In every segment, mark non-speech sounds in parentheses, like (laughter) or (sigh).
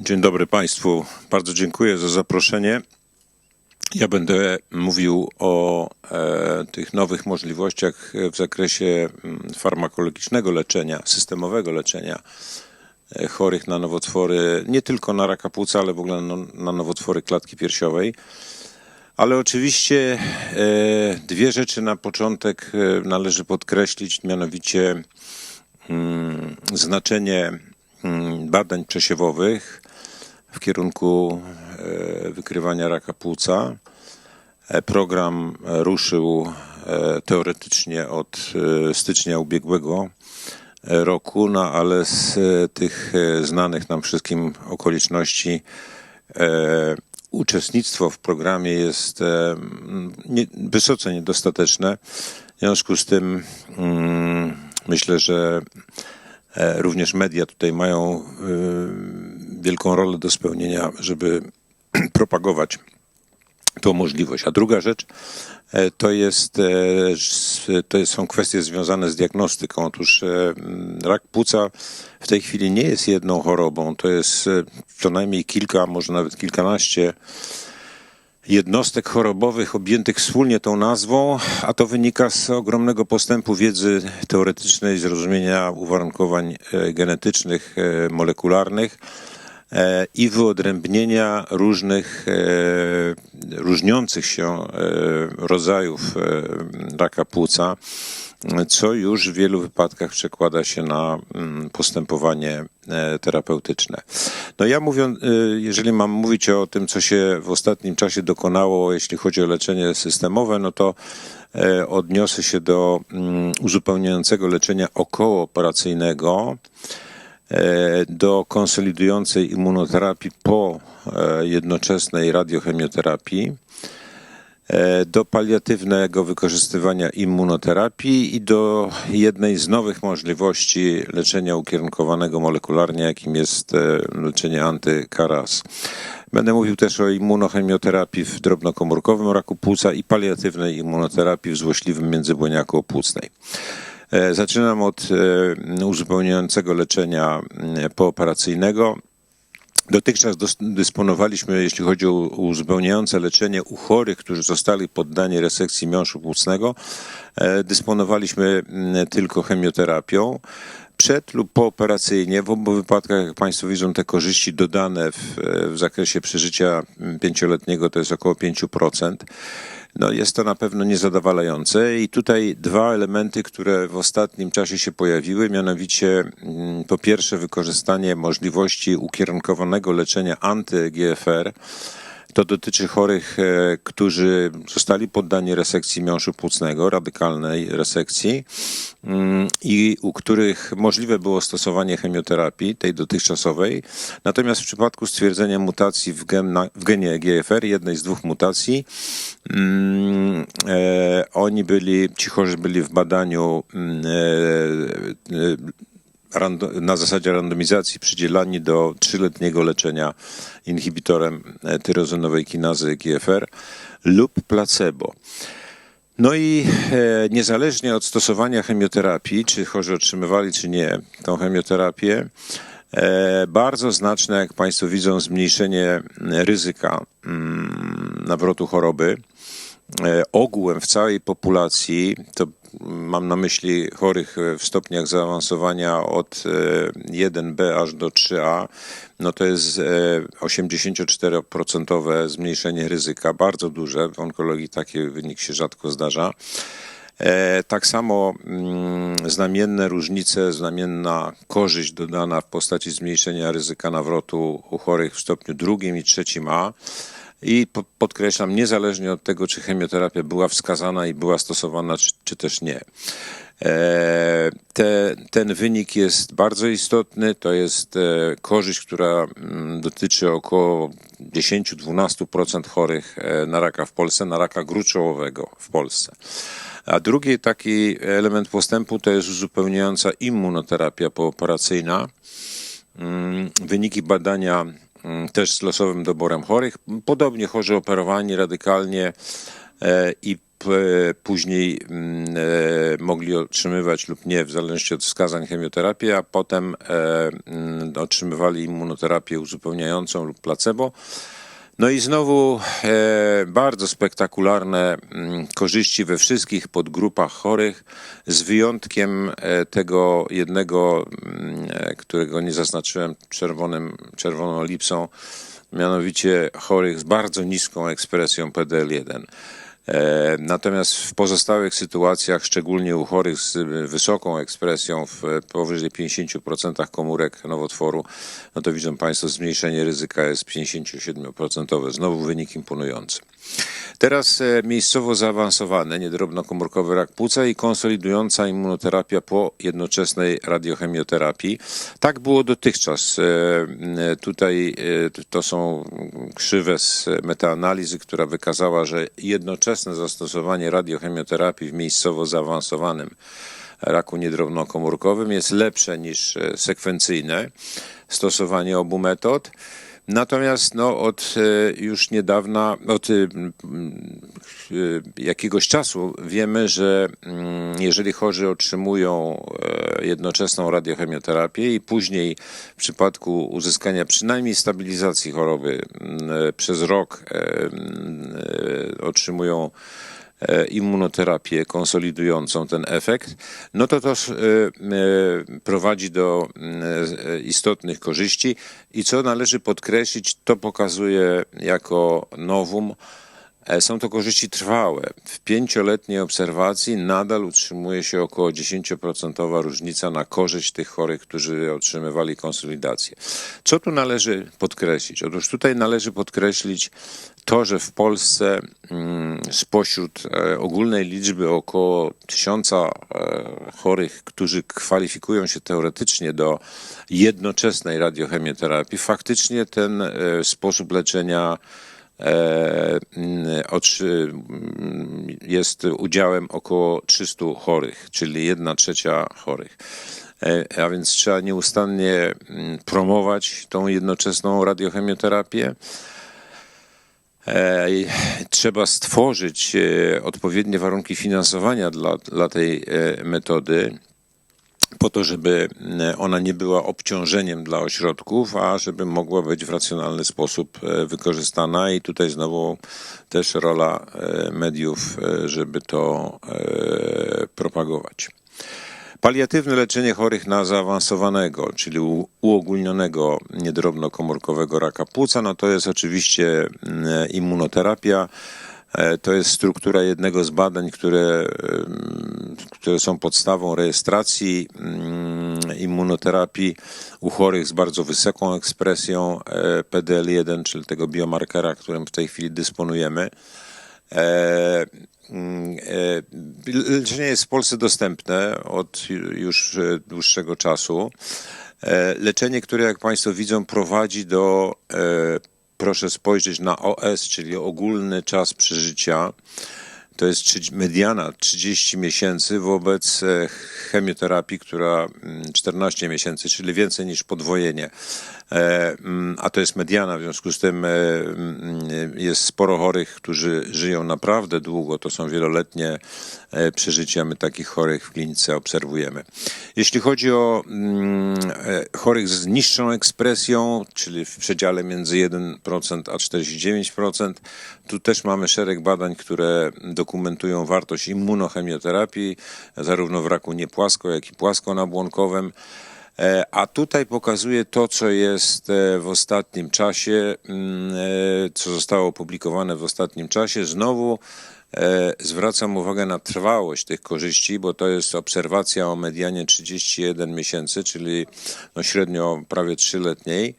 Dzień dobry Państwu. Bardzo dziękuję za zaproszenie. Ja będę mówił o e, tych nowych możliwościach w zakresie mm, farmakologicznego leczenia, systemowego leczenia e, chorych na nowotwory, nie tylko na raka płuca, ale w ogóle na, na nowotwory klatki piersiowej. Ale oczywiście e, dwie rzeczy na początek e, należy podkreślić, mianowicie mm, znaczenie mm, badań przesiewowych w kierunku e, wykrywania raka płuca. E, Program e, ruszył teoretycznie od stycznia ubiegłego roku, no ale z tych znanych nam wszystkim okoliczności uczestnictwo w programie jest m, nie, wysoce niedostateczne. W związku z tym mm, myślę, że również media tutaj mają wielką rolę do spełnienia, żeby (clears throat) propagować tą możliwość. A druga rzecz e, to jest, e, to są kwestie związane z diagnostyką. Otóż e, rak płuca w tej chwili nie jest jedną chorobą, to jest co najmniej kilka, może nawet kilkanaście jednostek chorobowych objętych wspólnie tą nazwą, a to wynika z ogromnego postępu wiedzy teoretycznej, zrozumienia uwarunkowań genetycznych, molekularnych i wyodrębnienia różnych e, różniących się e, rodzajów e, raka płuca, co już w wielu wypadkach przekłada się na mm, postępowanie e, terapeutyczne. No ja mówiąc, e, jeżeli mam mówić o tym, co się w ostatnim czasie dokonało, jeśli chodzi o leczenie systemowe, no to e, odniosę się do mm, uzupełniającego leczenia okołooperacyjnego, e, do konsolidującej immunoterapii po e, jednoczesnej radiochemioterapii, e, do paliatywnego wykorzystywania immunoterapii i do jednej z nowych możliwości leczenia ukierunkowanego molekularnie, jakim jest e, leczenie antykaras. Będę mówił też o immunochemioterapii w drobnokomórkowym raku płuca i paliatywnej immunoterapii w złośliwym międzybłoniaku opłucnej. E, Zaczynam od e, uzupełniającego leczenia mm, pooperacyjnego. Dotychczas dysponowaliśmy, jeśli chodzi o uzupełniające leczenie u chorych, którzy zostali poddani resekcji miąższu płucnego, e, dysponowaliśmy mm, tylko chemioterapią. Przed lub pooperacyjnie, w obu wypadkach, jak Państwo widzą, te korzyści dodane w, w zakresie przeżycia mm, pięcioletniego to jest około 5%. No jest to na pewno niezadowalające i tutaj dwa elementy, które w ostatnim czasie się pojawiły, mianowicie mm, po pierwsze wykorzystanie możliwości ukierunkowanego leczenia anty-GFR. To dotyczy chorych, e, którzy zostali poddani resekcji miąższu płucnego, radykalnej resekcji mm, i u których możliwe było stosowanie chemioterapii, tej dotychczasowej. Natomiast w przypadku stwierdzenia mutacji w, gen, w genie GFR, jednej z dwóch mutacji, mm, e, oni byli, ci chorzy byli w badaniu na zasadzie randomizacji przydzielani do trzyletniego leczenia inhibitorem e, tyrozynowej kinazy GFR lub placebo. No i e, niezależnie od stosowania chemioterapii, czy chorzy otrzymywali, czy nie tą chemioterapię, e, bardzo znaczne, jak Państwo widzą, zmniejszenie ryzyka mm, nawrotu choroby. E, ogółem w całej populacji, to mam na myśli chorych e, w stopniach zaawansowania od e, 1B aż do 3A, no to jest e, 84% zmniejszenie ryzyka, bardzo duże. W onkologii taki wynik się rzadko zdarza. E, Tak samo mm, znamienne różnice, znamienna korzyść dodana w postaci zmniejszenia ryzyka nawrotu u chorych w stopniu drugim i trzecim A. I po- podkreślam, niezależnie od tego, czy chemioterapia była wskazana i była stosowana, czy, czy też nie. E, Te, ten wynik jest bardzo istotny. To jest e, korzyść, która mm, dotyczy około 10-12% chorych e, na raka w Polsce, na raka gruczołowego w Polsce. A drugi taki element postępu to jest uzupełniająca immunoterapia pooperacyjna. Mm, Wyniki badania też z losowym doborem chorych. Podobnie chorzy operowani radykalnie e, i później mm, e, mogli otrzymywać lub nie, w zależności od wskazań chemioterapię, a potem e, mm, otrzymywali immunoterapię uzupełniającą lub placebo. No i znowu e, bardzo spektakularne mm, korzyści we wszystkich podgrupach chorych, z wyjątkiem e, tego jednego, mm, e, którego nie zaznaczyłem czerwonym, czerwoną elipsą, mianowicie chorych z bardzo niską ekspresją PDL1. E, Natomiast w pozostałych sytuacjach, szczególnie u chorych z wysoką ekspresją w powyżej 50% komórek nowotworu, no to widzą Państwo zmniejszenie ryzyka jest 57%. Znowu wynik imponujący. Teraz e, miejscowo zaawansowany niedrobnokomórkowy rak płuca i konsolidująca immunoterapia po jednoczesnej radiochemioterapii. Tak było dotychczas. E, e, Tutaj to są krzywe z metaanalizy, która wykazała, że jednoczesne zastosowanie radiochemioterapii w miejscowo zaawansowanym raku niedrobnokomórkowym jest lepsze niż sekwencyjne stosowanie obu metod. Natomiast no, od e, już niedawna, od e, e, jakiegoś czasu wiemy, że mm, jeżeli chorzy otrzymują jednoczesną radiochemioterapię i później w przypadku uzyskania przynajmniej stabilizacji choroby m, e, przez rok m, e, otrzymują immunoterapię konsolidującą ten efekt, no to to e, e, prowadzi do e, istotnych korzyści i co należy podkreślić, to pokazuje jako nowum, e, są to korzyści trwałe. W pięcioletniej obserwacji nadal utrzymuje się około 10% różnica na korzyść tych chorych, którzy otrzymywali konsolidację. Co tu należy podkreślić? Otóż tutaj należy podkreślić to, że w Polsce mm, spośród e, ogólnej liczby około tysiąca e, chorych, którzy kwalifikują się teoretycznie do jednoczesnej radiochemioterapii, faktycznie ten e, sposób leczenia mm, jest udziałem około 300 chorych, czyli 1 trzecia chorych. A więc trzeba nieustannie mm, promować tą jednoczesną radiochemioterapię. E, Trzeba stworzyć e, odpowiednie warunki finansowania dla, dla tej e, metody, po to, żeby ona nie była obciążeniem dla ośrodków, a żeby mogła być w racjonalny sposób wykorzystana. I tutaj znowu też rola mediów, żeby to propagować. Paliatywne leczenie chorych na zaawansowanego, czyli uogólnionego niedrobnokomórkowego raka płuca, no to jest oczywiście mm, immunoterapia. E, To jest struktura jednego z badań, które, em, które są podstawą rejestracji mm, immunoterapii u chorych z bardzo wysoką ekspresją e, PDL1, czyli tego biomarkera, którym w tej chwili dysponujemy. E, mm, e, Leczenie jest w Polsce dostępne od już e, dłuższego czasu. Leczenie, które jak Państwo widzą, prowadzi do, proszę spojrzeć na OS, czyli ogólny czas przeżycia. To jest mediana 30 miesięcy wobec chemioterapii, która mm, 14 miesięcy, czyli więcej niż podwojenie. E, mm, A to jest mediana, w związku z tym e, mm, jest sporo chorych, którzy żyją naprawdę długo. To są wieloletnie e, przeżycia. My takich chorych w klinice obserwujemy. Jeśli chodzi o mm, chorych z niższą ekspresją, czyli w przedziale między 1% a 49%, tu też mamy szereg badań, które dokumentują wartość immunochemioterapii, zarówno w raku niepłasko, jak i płaskonabłonkowym. E, E, a tutaj pokazuje to, co jest e, w ostatnim czasie, mm, e, co zostało opublikowane w ostatnim czasie. Znowu zwracam uwagę na trwałość tych korzyści, bo to jest obserwacja o medianie 31 miesięcy, czyli no średnio prawie 3-letniej.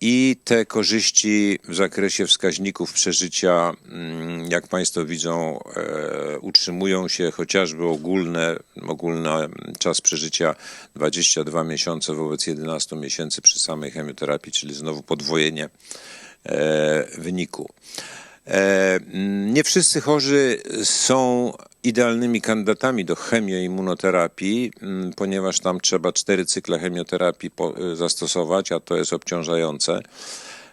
I te korzyści w zakresie wskaźników przeżycia, mm, jak Państwo widzą, e, utrzymują się chociażby ogólne, ogólny czas przeżycia 22 miesiące wobec 11 miesięcy przy samej chemioterapii, czyli znowu podwojenie e, wyniku. E, Nie wszyscy chorzy są idealnymi kandydatami do chemioimmunoterapii, mm, ponieważ tam trzeba cztery cykle chemioterapii y, zastosować, a to jest obciążające.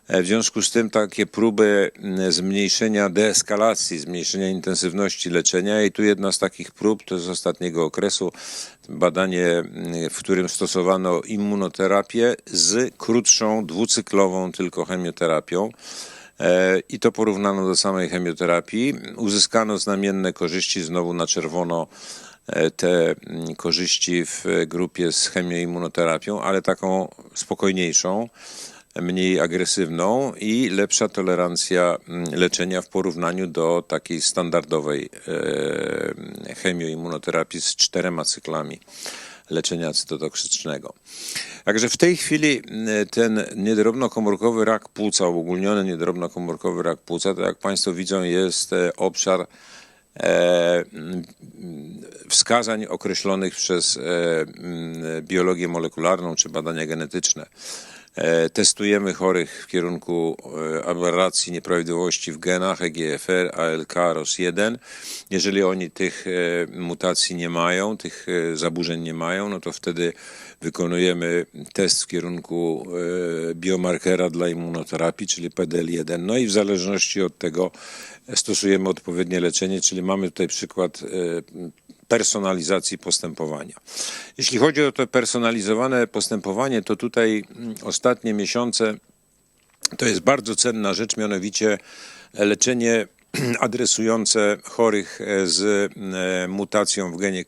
E, W związku z tym takie próby mm, zmniejszenia deeskalacji, zmniejszenia intensywności leczenia i tu jedna z takich prób to z ostatniego okresu badanie, mm, w którym stosowano immunoterapię z krótszą, dwucyklową tylko chemioterapią. E, I to porównano do samej chemioterapii. Uzyskano znamienne korzyści, znowu na czerwono e, te mm, korzyści w grupie z chemioimmunoterapią, ale taką spokojniejszą, mniej agresywną i lepsza tolerancja mm, leczenia w porównaniu do takiej standardowej e, chemioimmunoterapii z czterema cyklami leczenia cytotoksycznego. Także w tej chwili mm, ten niedrobnokomórkowy rak płuca, uogólniony niedrobnokomórkowy rak płuca, to jak Państwo widzą jest e, obszar e, wskazań określonych przez e, biologię molekularną czy badania genetyczne. E, Testujemy chorych w kierunku e, aberracji, nieprawidłowości w genach EGFR, ALK, ROS1. Jeżeli oni tych e, mutacji nie mają, tych zaburzeń nie mają, no to wtedy wykonujemy test w kierunku biomarkera dla immunoterapii, czyli PDL1. No i w zależności od tego stosujemy odpowiednie leczenie, czyli mamy tutaj przykład personalizacji postępowania. Jeśli chodzi o to personalizowane postępowanie, to tutaj mm, ostatnie miesiące to jest bardzo cenna rzecz, mianowicie leczenie (clears throat) adresujące chorych e, z e, mutacją w genie.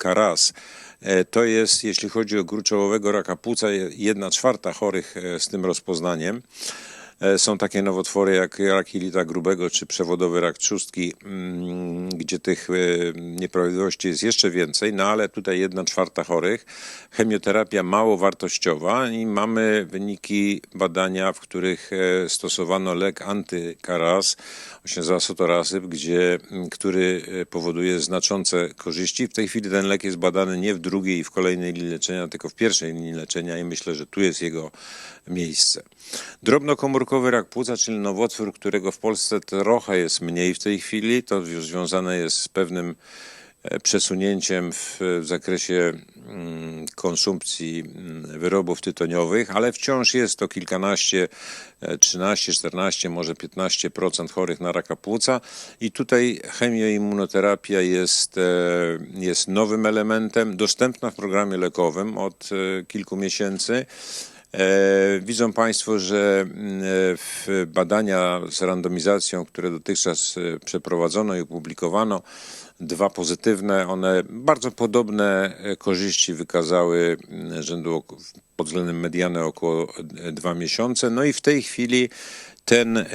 E, To jest, jeśli chodzi o gruczołowego raka płuca, jedna czwarta chorych e, z tym rozpoznaniem. E, Są takie nowotwory jak rak jelita grubego czy przewodowy rak trzustki, mm, gdzie tych e, nieprawidłowości jest jeszcze więcej, no ale tutaj jedna czwarta chorych. Chemioterapia mało wartościowa i mamy wyniki badania, w których e, stosowano lek antykaras, nazywa sotorazyp, gdzie, który powoduje znaczące korzyści. W tej chwili ten lek jest badany nie w drugiej i w kolejnej linii leczenia, tylko w pierwszej linii leczenia i myślę, że tu jest jego miejsce. Drobnokomórkowy rak płuca, czyli nowotwór, którego w Polsce trochę jest mniej w tej chwili, to zwią- związane jest z pewnym e, przesunięciem w, zakresie mm, konsumpcji mm, wyrobów tytoniowych, ale wciąż jest to kilkanaście, e, 13, 14, może 15% chorych na raka płuca i tutaj chemioimmunoterapia jest, e, jest nowym elementem, dostępna w programie lekowym od e, kilku miesięcy. E, Widzą Państwo, że mm, w badania z randomizacją, które dotychczas e, przeprowadzono i opublikowano, dwa pozytywne, one bardzo podobne e, korzyści wykazały mm, rzędu pod względem mediany około e, dwa miesiące. No i w tej chwili ten, e,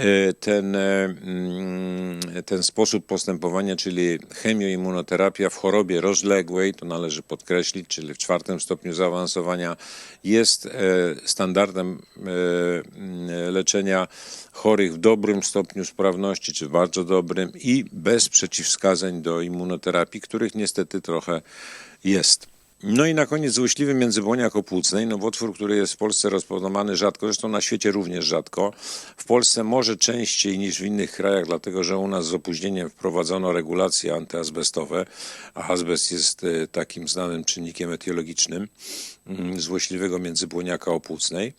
ten, e, mm, ten sposób postępowania, czyli chemioimmunoterapia w chorobie rozległej, to należy podkreślić, czyli w czwartym stopniu zaawansowania, jest e, standardem mm, leczenia chorych w dobrym stopniu sprawności, czy bardzo dobrym i bez przeciwwskazań do immunoterapii, których niestety trochę jest. No i na koniec złośliwy międzybłoniak opłucnej, nowotwór, który jest w Polsce rozpoznawany rzadko, zresztą na świecie również rzadko. W Polsce może częściej niż w innych krajach, dlatego że u nas z opóźnieniem wprowadzono regulacje antyazbestowe, a azbest jest e, takim znanym czynnikiem etiologicznym mm, złośliwego międzybłoniaka opłucnej.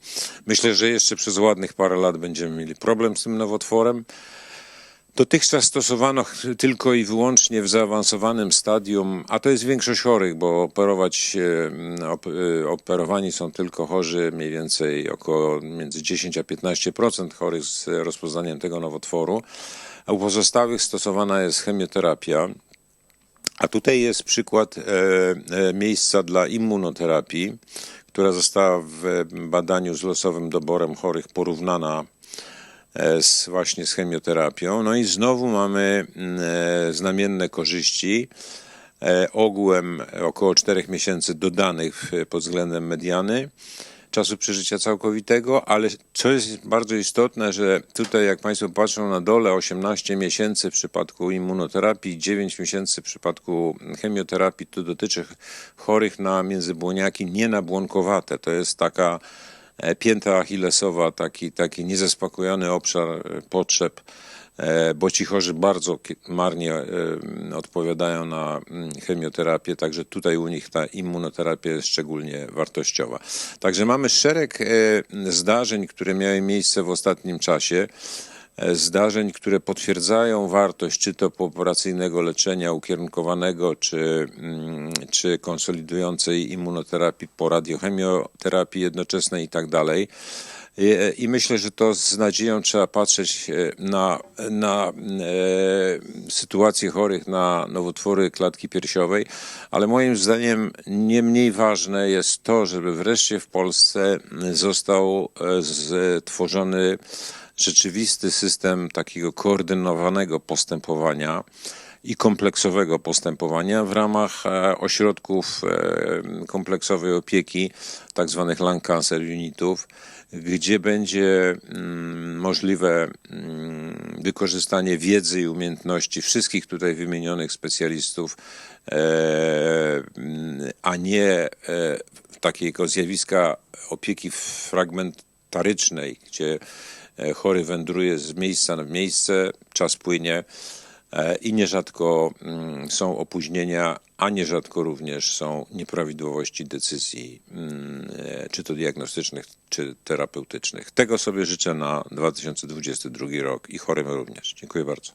Myślę, że jeszcze przez ładnych parę lat będziemy mieli problem z tym nowotworem. Dotychczas stosowano tylko i wyłącznie w zaawansowanym stadium, a to jest większość chorych, bo operować, e, op, e, operowani są tylko chorzy, mniej więcej około między 10 a 15% chorych z rozpoznaniem tego nowotworu, a u pozostałych stosowana jest chemioterapia. A tutaj jest przykład e, miejsca dla immunoterapii, która została w badaniu z losowym doborem chorych porównana z, właśnie z chemioterapią. No i znowu mamy mm, e, znamienne korzyści. E, ogółem około 4 miesięcy dodanych pod względem mediany czasu przeżycia całkowitego, ale co jest bardzo istotne, że tutaj jak Państwo patrzą na dole 18 miesięcy w przypadku immunoterapii, 9 miesięcy w przypadku chemioterapii, to dotyczy chorych na międzybłoniaki nienabłonkowate. To jest taka e, pięta achillesowa, taki, taki niezaspokojony obszar e, potrzeb e, bo ci chorzy bardzo marnie e, odpowiadają na chemioterapię, także tutaj u nich ta immunoterapia jest szczególnie wartościowa. Także mamy szereg e, zdarzeń, które miały miejsce w ostatnim czasie e, zdarzeń, które potwierdzają wartość czy to pooperacyjnego leczenia ukierunkowanego, czy, mm, czy konsolidującej immunoterapii po radiochemioterapii jednoczesnej i tak dalej. I, I myślę, że to z nadzieją trzeba patrzeć e, na, na e, sytuację chorych na nowotwory klatki piersiowej, ale moim zdaniem nie mniej ważne jest to, żeby wreszcie w Polsce został e, stworzony rzeczywisty system takiego koordynowanego postępowania i kompleksowego postępowania w ramach e, ośrodków e, kompleksowej opieki, tak zwanych lung cancer unitów, gdzie będzie mm, możliwe mm, wykorzystanie wiedzy i umiejętności wszystkich tutaj wymienionych specjalistów, e, mm, a nie takiego zjawiska opieki fragmentarycznej, gdzie chory wędruje z miejsca na miejsce, czas płynie e, i nierzadko mm, są opóźnienia, a nierzadko również są nieprawidłowości decyzji, mm, e, czy to diagnostycznych, czy terapeutycznych. Tego sobie życzę na 2022 rok i chorym również. Dziękuję bardzo.